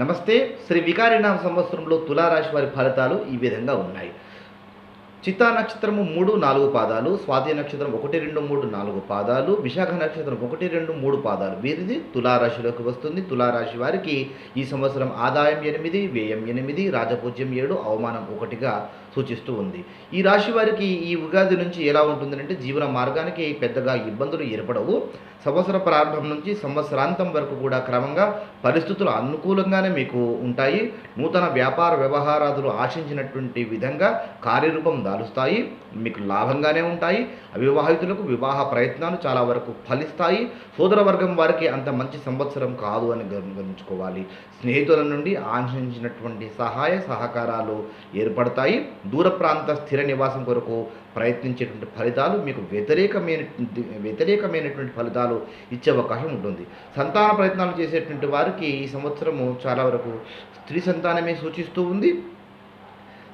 నమస్తే. శ్రీ వికారినామ సంవత్సరంలో తులారాశి వారి ఫలితాలు ఈ విధంగా ఉన్నాయి. చిత్తా నక్షత్రము మూడు నాలుగు పాదాలు స్వాతి నక్షత్రం ఒకటి రెండు మూడు నాలుగు పాదాలు విశాఖ నక్షత్రం ఒకటి రెండు మూడు పాదాలు. వీరిది తులారాశిలోకి వస్తుంది. తులారాశి వారికి ఈ సంవత్సరం ఆదాయం ఎనిమిది వ్యయం ఎనిమిది రాజపూజ్యం ఏడు అవమానం ఒకటిగా సూచిస్తూ ఉంది. ఈ రాశి వారికి ఈ ఉగాది నుంచి ఎలా ఉంటుందంటే జీవన మార్గానికి పెద్దగా ఇబ్బందులు ఏర్పడవు. సంవత్సర ప్రారంభం నుంచి సంవత్సరాంతం వరకు కూడా క్రమంగా పరిస్థితులు అనుకూలంగానే మీకు ఉంటాయి. నూతన వ్యాపార వ్యవహారాదులు ఆశించినటువంటి విధంగా కార్యరూపం దాలుస్తాయి మీకు లాభంగానే ఉంటాయి అవివాహితులకు వివాహ ప్రయత్నాలు చాలా వరకు ఫలిస్తాయి. సోదర వర్గం వారికి అంత మంచి సంవత్సరం కాదు అని గమనించుకోవాలి. స్నేహితుల నుండి ఆశించినటువంటి సహాయ సహకారాలు ఏర్పడతాయి. దూర ప్రాంత స్థిర నివాసం కొరకు ప్రయత్నించేటువంటి ఫలితాలు మీకు వ్యతిరేకమైన వ్యతిరేకమైనటువంటి ఫలితాలు ఇచ్చే అవకాశం ఉంటుంది. సంతాన ప్రయత్నాలు చేసేటువంటి వారికి ఈ సంవత్సరము చాలా వరకు స్త్రీ సంతానమే సూచిస్తూ ఉంది.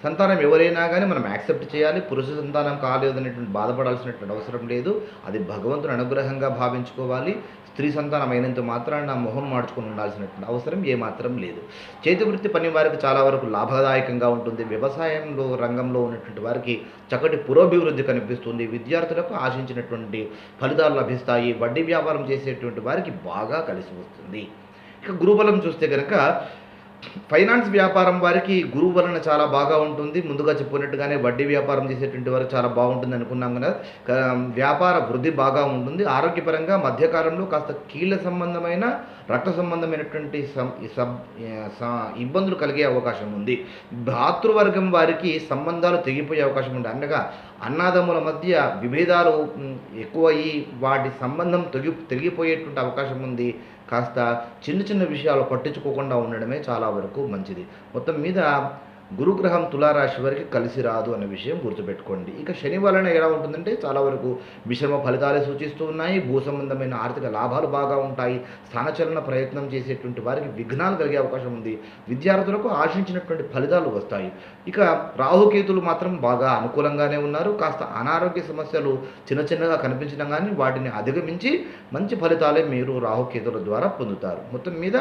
సంతానం ఎవరైనా కానీ మనం యాక్సెప్ట్ చేయాలి. పురుష సంతానం కాలేదు అనేటువంటి బాధపడాల్సినటువంటి అవసరం లేదు. అది భగవంతుని అనుగ్రహంగా భావించుకోవాలి. స్త్రీ సంతానం అయినంత మాత్రాన మొహం మార్చుకొని ఉండాల్సినటువంటి అవసరం ఏమాత్రం లేదు. చేతి వృత్తి పని వారికి చాలా వరకు లాభదాయకంగా ఉంటుంది. వ్యవసాయంలో రంగంలో ఉన్నటువంటి వారికి చక్కటి పురోభివృద్ధి కనిపిస్తుంది. విద్యార్థులకు ఆశించినటువంటి ఫలితాలు లభిస్తాయి. వడ్డీ వ్యాపారం చేసేటువంటి వారికి బాగా కలిసి వస్తుంది. ఇక గురుబలం చూస్తే కనుక ఫైనాన్స్ వ్యాపారం వారికి గురువు వలన చాలా బాగా ఉంటుంది. ముందుగా చెప్పుకున్నట్టుగానే వడ్డీ వ్యాపారం చేసేటువంటి వారు చాలా బాగుంటుంది అనుకున్నాం కదా. వ్యాపార వృద్ధి బాగా ఉంటుంది. ఆరోగ్యపరంగా మధ్యకాలంలో కాస్త కీళ్ళ సంబంధమైన రక్త సంబంధమైనటువంటి సబ్ ఇబ్బందులు కలిగే అవకాశం ఉంది. భాతృవర్గం వారికి సంబంధాలు తెగిపోయే అవకాశం ఉంది. అనగా అన్నాదమ్ముల మధ్య విభేదాలు ఎక్కువయ్యి వాటి సంబంధం తెగి తెగిపోయేటువంటి అవకాశం ఉంది. కాస్త చిన్న చిన్న విషయాలు పట్టించుకోకుండా ఉండడమే చాలా వరకు మంచిది. మొత్తం మీద గురుగ్రహం తులారాశి వారికి కలిసి రాదు అనే విషయం గుర్తుపెట్టుకోండి. ఇక శని వలన ఎలా ఉంటుందంటే చాలా వరకు మిశ్రమ ఫలితాలే సూచిస్తూ ఉన్నాయి. భూ సంబంధమైన ఆర్థిక లాభాలు బాగా ఉంటాయి. స్థానచలన ప్రయత్నం చేసేటువంటి వారికి విఘ్నాలు కలిగే అవకాశం ఉంది. విద్యార్థులకు ఆశించినటువంటి ఫలితాలు వస్తాయి. ఇక రాహుకేతులు మాత్రం బాగా అనుకూలంగానే ఉన్నారు. కాస్త అనారోగ్య సమస్యలు చిన్న చిన్నగా కనిపించినా కానీ వాటిని అధిగమించి మంచి ఫలితాలే మీరు రాహుకేతుల ద్వారా పొందుతారు. మొత్తం మీద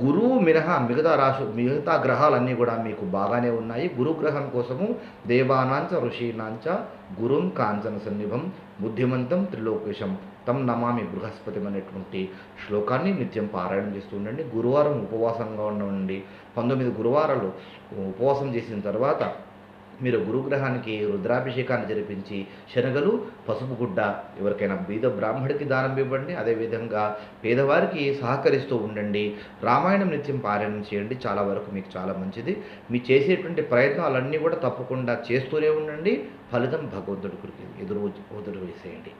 గురువు మినహా మిగతా రాశు మిగతా గ్రహాలన్నీ కూడా మీకు బాగానే ఉన్నాయి. గురుగ్రహం కోసము దేవానాంచ ఋషీనాంచ గురుం కాంచన సన్నిభం బుద్ధిమంతం త్రిలోకేశం తం నమామి బృహస్పతి అనేటువంటి శ్లోకాన్ని నిత్యం పారాయణం చేస్తూ ఉండండి. గురువారం ఉపవాసంగా ఉండండి. పంతొమ్మిది గురువారాలు ఉపవాసం చేసిన తర్వాత మీరు గురుగ్రహానికి రుద్రాభిషేకాన్ని జరిపించి శనగలు పసుపు గుడ్డ ఎవరికైనా బీద బ్రాహ్మడికి దానం ఇవ్వండి అదేవిధంగా పేదవారికి సహకరిస్తూ ఉండండి. రామాయణం నిత్యం పారాయణం చేయండి చాలా వరకు మీకు చాలా మంచిది. మీ చేసేటువంటి ప్రయత్నాలన్నీ కూడా తప్పకుండా చేస్తూనే ఉండండి. ఫలితం భగవంతుడి గురికి ఎదురు ఎదురు వేసేయండి.